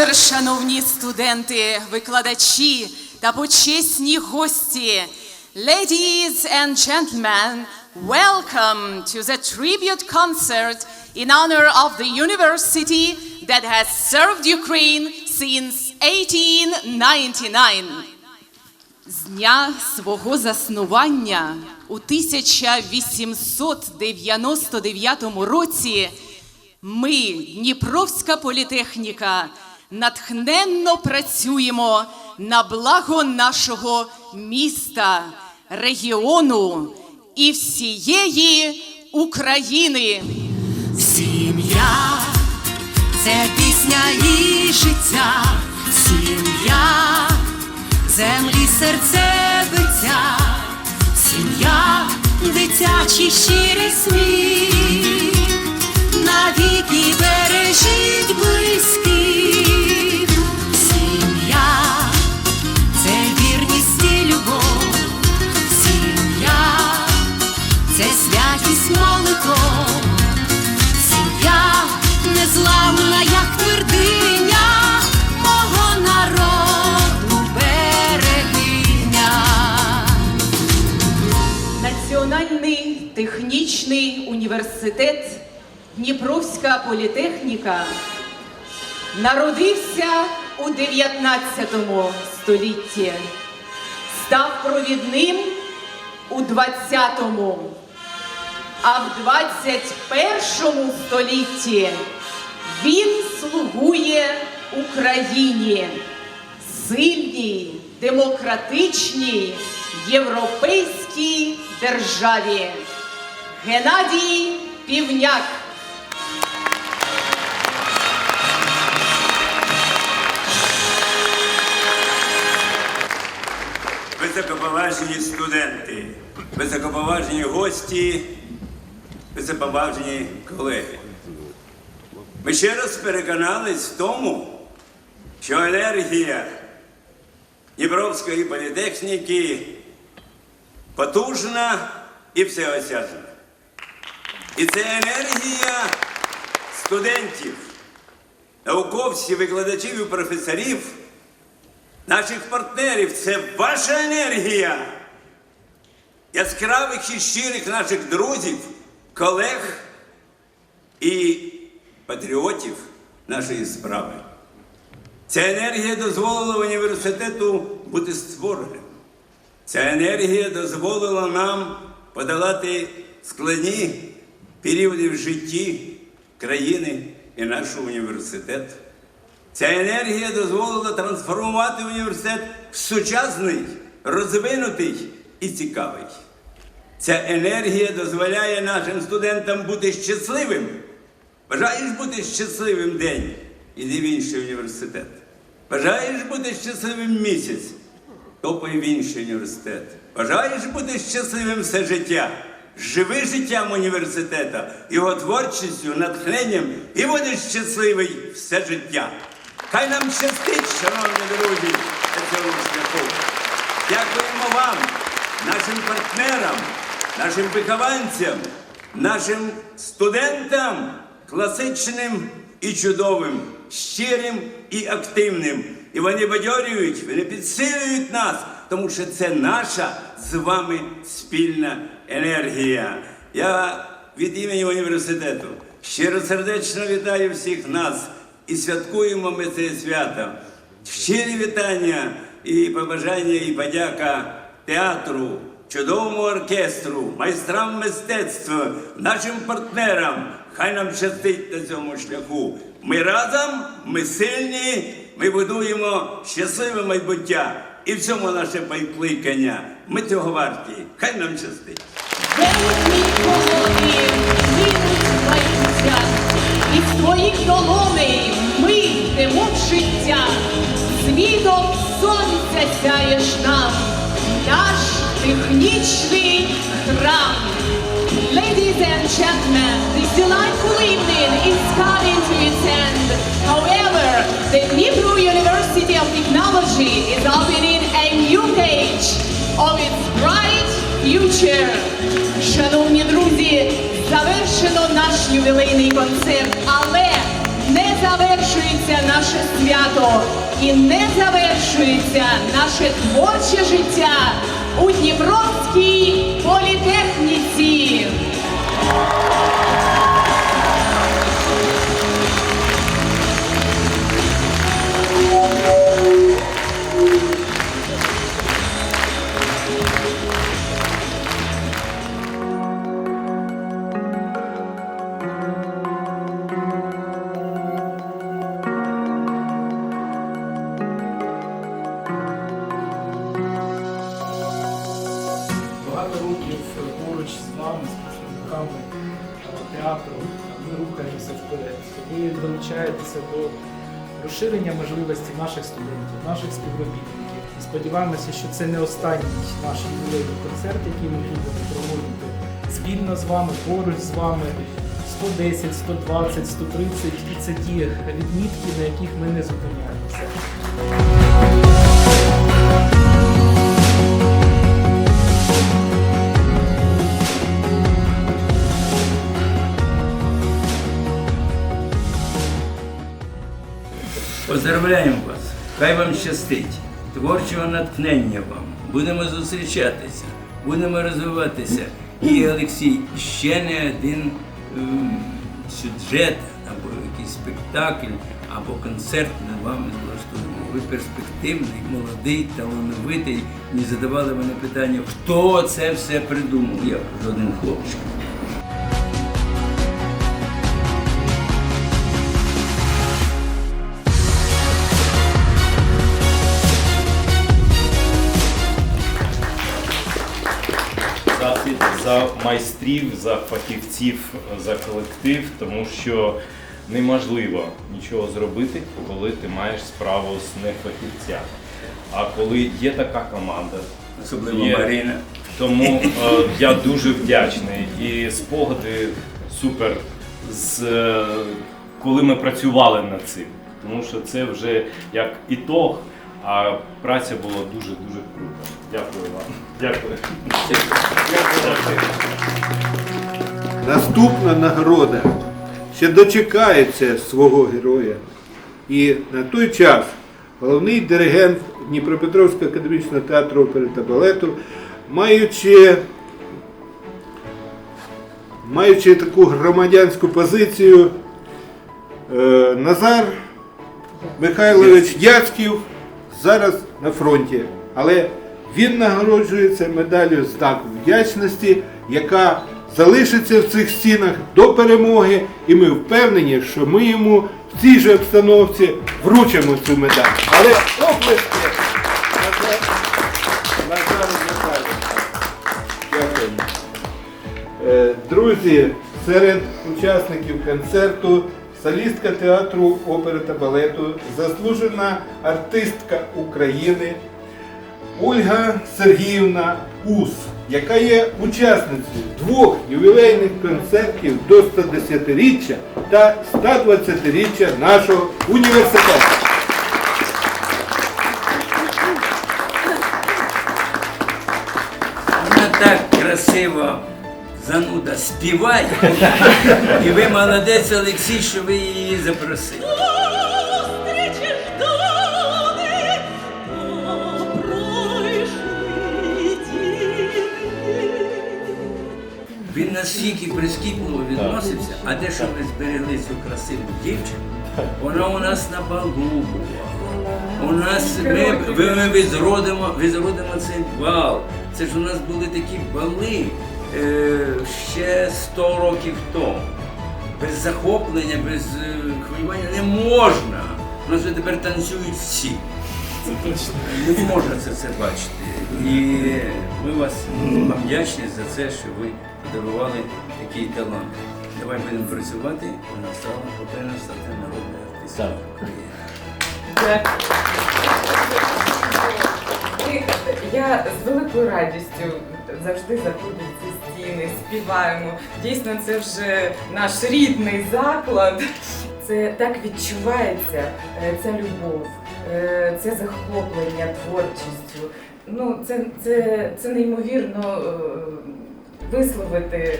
вечір, шановні студенти, викладачі та почесні гості. Ladies and gentlemen, welcome to the tribute concert in honor of the university that has served Ukraine since 1899. З дня свого заснування у 1899 році ми, Дніпровська політехніка, натхненно працюємо на благо нашого міста, регіону і всієї України. Сім'я це пісня і життя, сім'я, землі серце биття, сім'я, дитячий щирий сміх, навіки бережіть близьких, сім'я, це вірність і любов, сім'я, це святість молитов. Сім'я незламна, як твердиня мого народу берегиня. Національний технічний університет Дніпровська політехніка народився у 19 столітті, став провідним у 20-му, а в 21 столітті він слугує Україні сильній, демократичній, європейській державі. Геннадій Півняк. Високоповажні студенти, високоповажні гості, високоповажні колеги. Ми ще раз переконались в тому, що енергія Дніпровської політехніки потужна і всеосяжна. І це енергія студентів, науковців, викладачів і професорів наших партнерів. Це ваша енергія, яскравих і щирих наших друзів, колег і патріотів нашої справи. Ця енергія дозволила університету бути створеним. Ця енергія дозволила нам подолати складні періоди в житті країни і нашого університету. Ця енергія дозволила трансформувати університет в сучасний, розвинутий і цікавий. Ця енергія дозволяє нашим студентам бути щасливим. Бажаєш бути щасливим день, іди в інший університет. Бажаєш бути щасливим місяць, топай в інший університет. Бажаєш бути щасливим все життя. Живи життям університета, його творчістю, натхненням і будеш щасливий все життя. Хай нам щастить, шановні друзі, на цьому шляху. Дякуємо вам, нашим партнерам, нашим вихованцям, нашим студентам, класичним і чудовим, щирим і активним. І вони бадьорюють, вони підсилюють нас, тому що це наша з вами спільна енергія. Я від імені університету щиро сердечно вітаю всіх нас і святкуємо ми це свято. Щирі вітання і побажання, і подяка театру, чудовому оркестру, майстрам мистецтва, нашим партнерам. Хай нам щастить на цьому шляху. Ми разом, ми сильні, ми будуємо щасливе майбуття. І в цьому наше покликання. Ми цього варті. Хай нам щастить. І в твої колони ми йдемо в життя. Світом сонця сяєш нам, наш технічний храм. Ladies and gentlemen, this delightful evening is coming to its end. However, the Dnipro University of Technology is opening a new page of its bright future. Шановні друзі, завершено наш ювілейний концерт, але не завершується наше свято і не завершується наше творче життя у Дніпровській політехніці. Поруч з вами, з представниками театру, ми рухаємося вперед. Ви долучаєтеся до розширення можливостей наших студентів, наших співробітників. І сподіваємося, що це не останній наш ювілейний концерт, який ми будемо проводити спільно з вами, поруч з вами. 110, 120, 130 і це ті відмітки, на яких ми не зупиняємося. Поздравляємо вас! Хай вам щастить! Творчого натхнення вам! Будемо зустрічатися, будемо розвиватися. І Олексій, ще не один ем, сюжет або якийсь спектакль, або концерт ми вами влаштуємо. Ви перспективний, молодий, талановитий. Мені задавали мене питання, хто це все придумав? Я кажу, один хлопчик. За, майстрів, за фахівців, за колектив, тому що неможливо нічого зробити, коли ти маєш справу з нефахівцями. А коли є така команда, Особливо є- Марина. тому е, я дуже вдячний. І спогади супер, з, е, коли ми працювали над цим. Тому що це вже як ітог, а праця була дуже-дуже крута. Дякую вам. Дякую. Наступна нагорода ще дочекається свого героя. І на той час головний диригент Дніпропетровського академічного театру опери та балету, маючи, маючи таку громадянську позицію, е, Назар Михайлович Яцьків зараз на фронті. Але він нагороджується медаллю знак вдячності, яка залишиться в цих стінах до перемоги, і ми впевнені, що ми йому в цій же обстановці вручимо цю медаль. Але оплески! Назар- Назару Михайловичу. Дякуємо. Е, Друзі, серед учасників концерту солістка театру опери та балету, заслужена артистка України Ольга Сергіївна Ус, яка є учасницею двох ювілейних концертів до 110-річчя та 120-річчя нашого університету. Вона так красиво зануда співає. І ви молодець, Олексій, що ви її запросили. Настільки прискіпливо відносився, а де що ми зберегли цю красиву дівчину, вона у нас на балу була. У нас ми, ми, ми відродимо, відродимо цей бал. Це ж у нас були такі бали е, ще 100 років тому. Без захоплення, без е, хвилювання не можна. У нас же тепер танцюють всі. Це точно. Не можна це все бачити. І ми вас вам вдячні за це, що ви подарували такий талант. Давай будемо працювати, вона стала повинна стати народною артисткою України. Я з великою радістю завжди заходжу в ці стіни, співаємо. Дійсно, це вже наш рідний заклад. Це так відчувається е, ця любов, е, це захоплення творчістю. Ну, це, це, це неймовірно е, висловити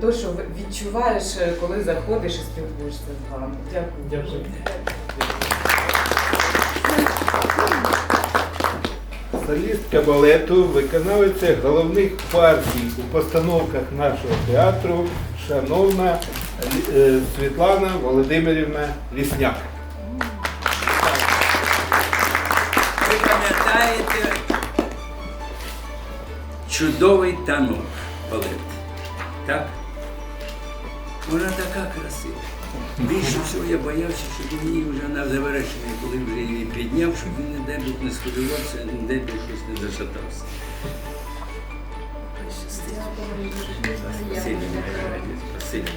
те, що відчуваєш, коли заходиш і спілкуєшся з вами. Дякую. Дякую. Солістка балету, виконавиця головних партій у постановках нашого театру, шановна е, Світлана Володимирівна Лісняк. Ви пам'ятаєте чудовий танок балет. Так? Вона така красива. Більше всього я боявся, щоб її вже на завершенні, коли вже її підняв, щоб він не дай Бог не схвилювався, не дай Бог щось не зашатався. Спасибі, спасибі.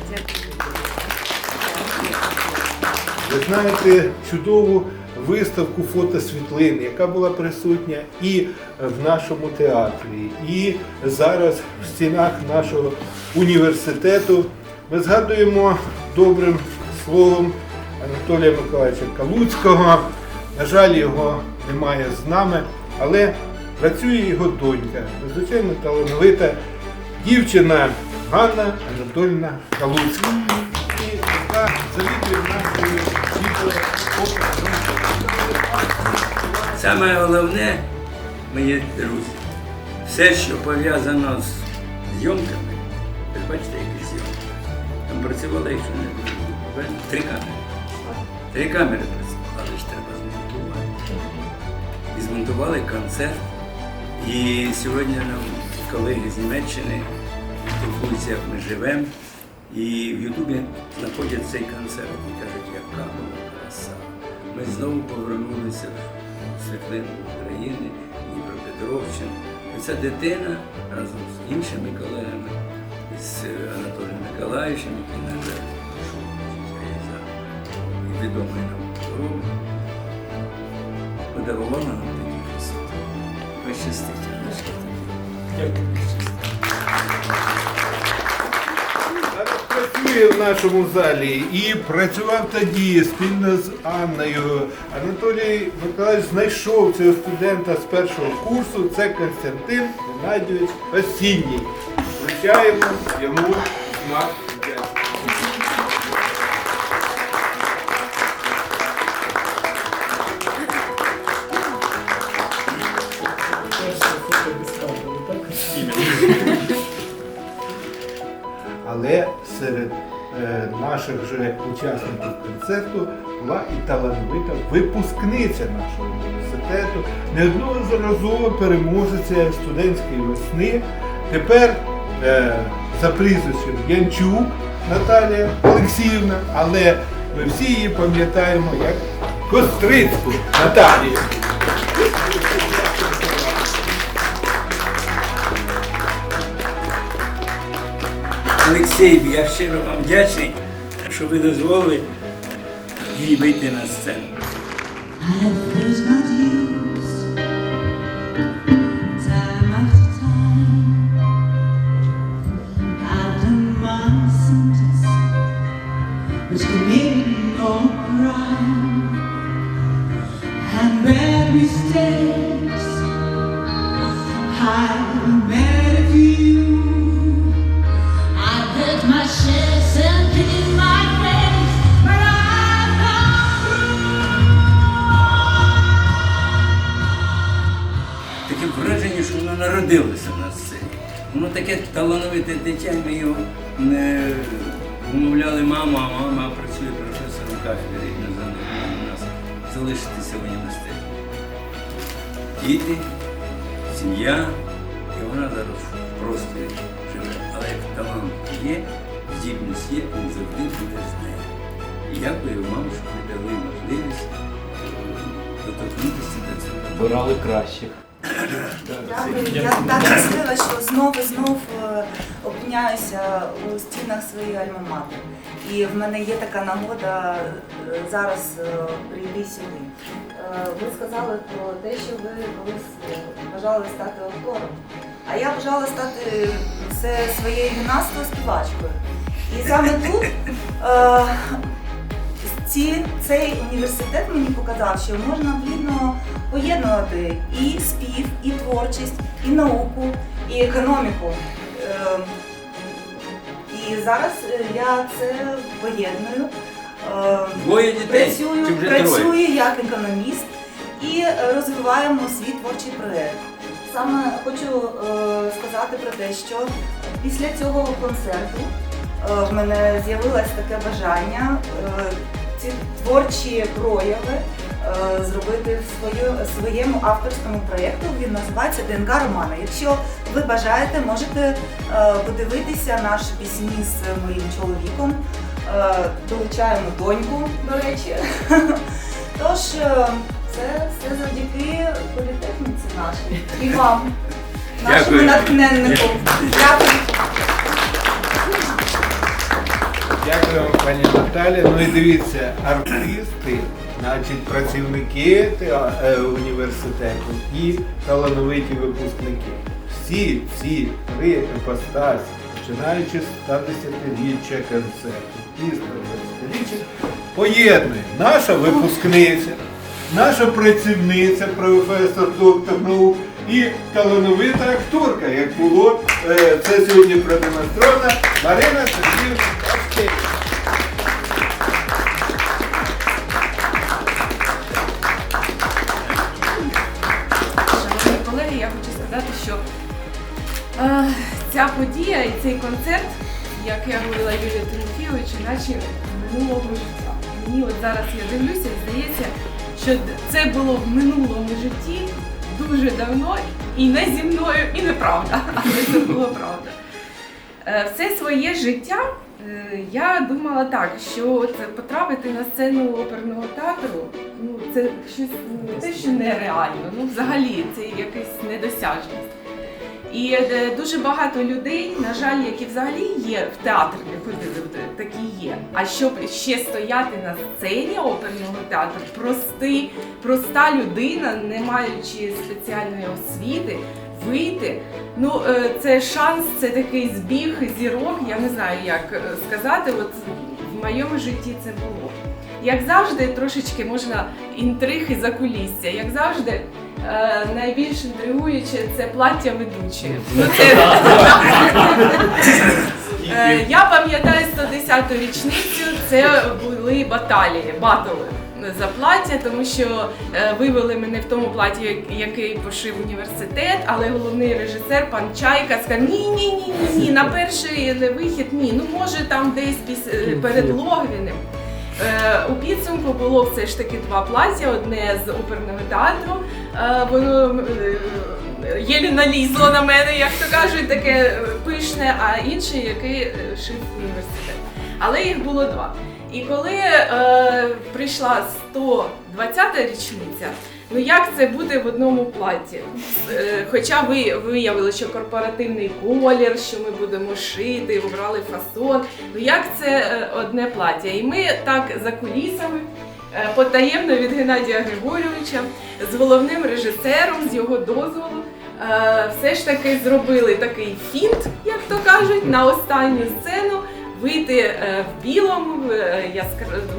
Ви знаєте чудову виставку фотосвітлин, яка була присутня і в нашому театрі, і зараз в стінах нашого університету. Ми згадуємо добрим словом Анатолія Миколаївича Калуцького. На жаль, його немає з нами, але працює його донька, надзвичайно талановита дівчина Ганна Анатольовна Калуцька. І яка завідує нашою світло Саме головне, мої друзі, все, що пов'язано з зйомками, ви бачите, які зйомки. Там працювали, якщо не помиляюсь, три камери. Три камери працювали, ж треба змонтувати. І змонтували концерт. І сьогодні нам колеги з Німеччини спілкуються, як ми живемо. І в Ютубі знаходять цей концерт і кажуть, яка була краса. Ми знову повернулися в світлину України, Дніпропетровщину. І ця дитина разом з іншими колегами, з Анатолієм Миколаївичем, який, на жаль, пішов і відомий нам хвороби, подарувала нам такі красоти. Пощастить, щастите, ви працює в нашому залі і працював тоді спільно з Анною. Анатолій Миколаївич знайшов цього студента з першого курсу. Це Константин Геннадійович Осінній. Вручаємо йому знак? Але серед е, наших же учасників концерту була і талановита випускниця нашого університету, неодноразово переможеця студентської весни. Тепер е, за прізвищем Янчук Наталія Олексіївна, але ми всі її пам'ятаємо як Кострицьку Наталію. Олексій, я щиро вам вдячний, що ви дозволили їй вийти на сцену. Народилося на сцені. Воно таке талановите дитя, ми його не умовляли маму, а мама працює професором кафедри і не занехала нас залишитися в університеті. Діти, сім'я, і вона зараз в просторі живе. Але як талант є, здібність є, він завжди буде з нею. І дякую вам, що ви дали можливість доторкнутися до цього. Вибирали кращих. Дякую. Я так щаслива, що знов і знов е, опиняюся у стінах своєї альма-матер. І в мене є така нагода е, зараз е, прийти сюди. Ви сказали про те, що ви колись бажали стати актором. А я бажала стати це своєю юнацтвою співачкою. І саме тут ці, цей університет мені показав, що можна плідно поєднувати і спів, і творчість, і науку, і економіку. Е, І зараз е, я це поєдную. Е, Двоє дітей Працюю, чи вже працюю троє? як економіст і е, розвиваємо свій творчий проєкт. Саме хочу е, сказати про те, що після цього концерту в мене з'явилось таке бажання ці творчі прояви е, зробити в свою, своєму авторському проєкту. Він називається ДНК Романа. Якщо ви бажаєте, можете е, подивитися наші пісні з моїм чоловіком. Е, Долучаємо доньку, до речі. Тож це все завдяки політехніці нашій і вам, нашому натхненнику. Дякую. Дякую вам, пані Наталі. Ну і дивіться, артисти, значить працівники е, університету і талановиті випускники. Всі ці три іпостасі, починаючи з 110-річчя концерту і з 20-річчя, поєднує наша випускниця, наша працівниця, професор, доктор наук і талановита акторка, як було е, це сьогодні продемонстровано Марина Сергіївна ця подія і цей концерт, як я говорила Юлія Тимофійовичу, наче минулого життя. Мені от зараз я дивлюся і здається, що це було в минулому житті дуже давно і не зі мною, і неправда, але це було правда. Е, Все своє життя е, я думала так, що от потрапити на сцену оперного театру, ну це щось не те, що нереально, ну взагалі це якась недосяжність. І е, дуже багато людей, на жаль, які взагалі є в театрі, не такі є. А щоб ще стояти на сцені оперного театру, простий, проста людина, не маючи спеціальної освіти, вийти. Ну, е, це шанс, це такий збіг зірок, я не знаю, як е, сказати. От в моєму житті це було. Як завжди, трошечки можна інтриг і закулісся. Як завжди, е, найбільш інтригуюче це плаття ведучої. Ну, це... Е, Я пам'ятаю 110-ту річницю, це були баталії, батоли за плаття, тому що е, вивели мене в тому платі, як- який пошив університет, але головний режисер пан Чайка сказав: ні, ні, ні, ні, ні, на перший вихід ні. Ну може там десь піс- е, перед Логвіним. Е, У підсумку було все ж таки два плаття, одне з оперного театру. Воно е, єлі налізло на мене, як то кажуть, таке е, пишне, а інше, який е, шив університет. Але їх було два. І коли е, прийшла 120-та річниця, ну як це буде в одному платі? Е, хоча ви виявили, що корпоративний колір, що ми будемо шити, обрали фасон. Ну як це одне плаття? І ми так за кулісами. Е, Потаємно від Геннадія Григорьовича з головним режисером, з його дозволу, е, все ж таки зробили такий фінт, як то кажуть, на останню сцену вийти е, в білому, в,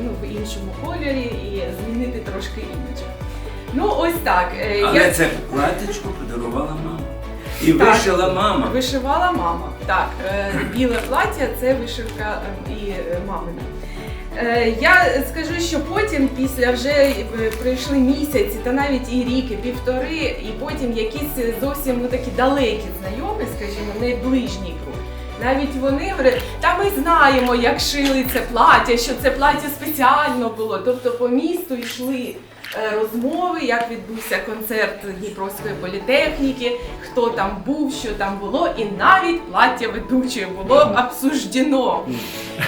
ну, в іншому кольорі і змінити трошки імідж. Ну, ось так. Але я- це платічко подарувала мама. І Так. вишила мама. Вишивала мама. Так, біле плаття це вишивка і мамина. Е, Я скажу, що потім, після вже е, пройшли місяці, та навіть і рік, і півтори, і потім якісь зовсім ну, такі далекі знайомі, скажімо, не ближній круг. Навіть вони говорять, та ми знаємо, як шили це плаття, що це плаття спеціально було. Тобто по місту йшли розмови, як відбувся концерт Дніпровської політехніки, хто там був, що там було, і навіть плаття ведучої було обсуждено.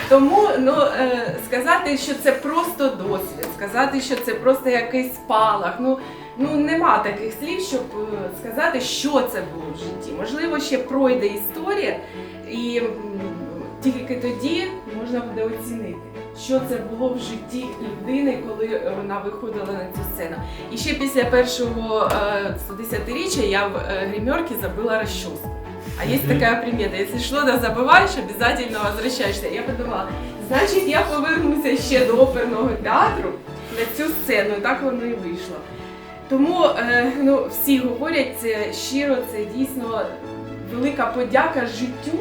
Тому ну, е, сказати, що це просто досвід, сказати, що це просто якийсь спалах. Ну, ну нема таких слів, щоб е, сказати, що це було в житті. Можливо, ще пройде історія, і тільки тоді можна буде оцінити, що це було в житті людини, коли вона виходила на цю сцену. І ще після першого е, 110-річчя я в е, гримерці забила розчоску. А есть такая примета, если что-то забываешь, обязательно возвращаешься. Я подумала, значить я повернуся ще до оперного театру на цю сцену, і так воно і вийшло. Тому е, ну, всі говорять це щиро, це дійсно велика подяка життю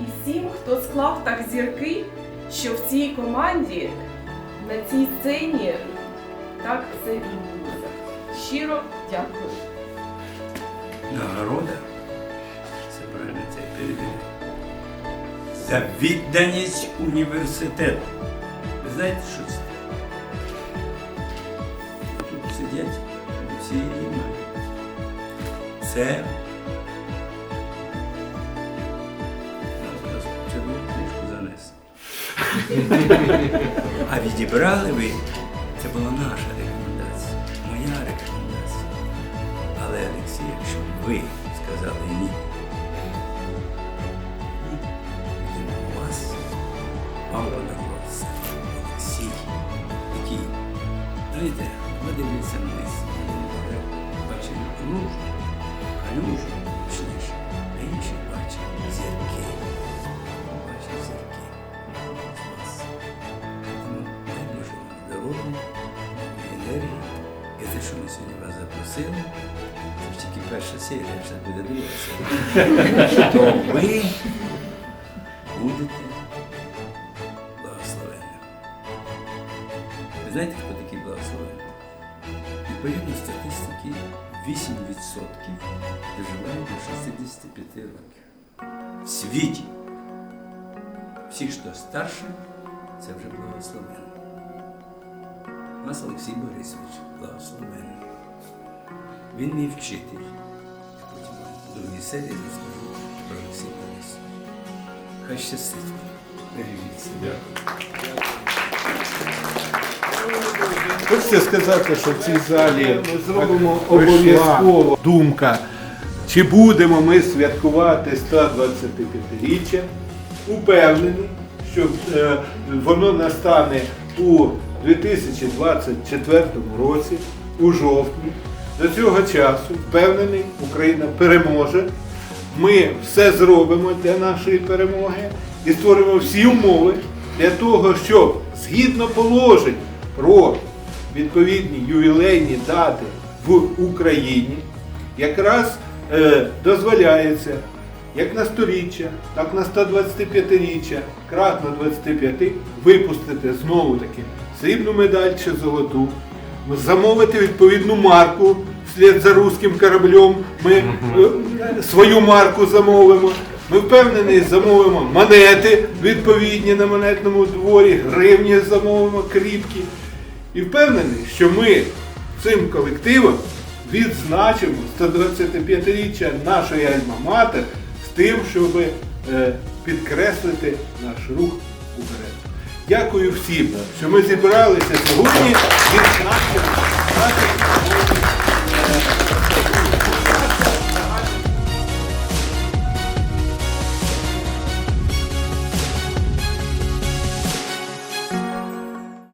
і всім, хто склав так зірки, що в цій команді, на цій сцені так все відбулося. Щиро дякую. Нагорода. Це правильно це перевіряє. За відданість університету. Ви знаєте, що це? Тут сидять всі мають. Це. А відібрали ви, це була наша рекомендація, моя рекомендація. Але Олексій, якщо ви сказали ні, у вас, вам подарувався Олексій, який, знаєте, ви дивіться вниз, він бачить лужу, калюжу, те, що ми сьогодні вас запросили, це ж тільки перша серія, вже буде дивитися. То ви будете благословенням. Ви знаєте, хто такий благословенний? Відповідно статистики, 8% доживають до 65 років. В світі. Всі, хто старше, це вже благословенний. У нас Олексій Борисович благословенний. Він мій вчитель. Потім в другій серії розкажу про Олексія Борисовича. Хай щастить. Бережіться. Хочеться сказати, що в цій залі ми зробимо обов'язково думка, чи будемо ми святкувати 125-річчя. Упевнений, що е, воно настане у 2024 році, у жовтні. До цього часу, впевнений, Україна переможе. Ми все зробимо для нашої перемоги і створимо всі умови для того, щоб згідно положень про відповідні ювілейні дати в Україні якраз е, дозволяється як на сторіччя, так на 125-річчя, кратно 25 випустити знову таки срібну медаль чи золоту, замовити відповідну марку вслід за руським кораблем. Ми е, свою марку замовимо. Ми впевнені, замовимо монети відповідні на монетному дворі, гривні замовимо кріпкі. І впевнений, що ми цим колективом відзначимо 125-річчя нашої Альма-Матер з тим, щоб е, підкреслити наш рух уперед. Дякую всім, що ми зібралися сьогодні. Відзначити наших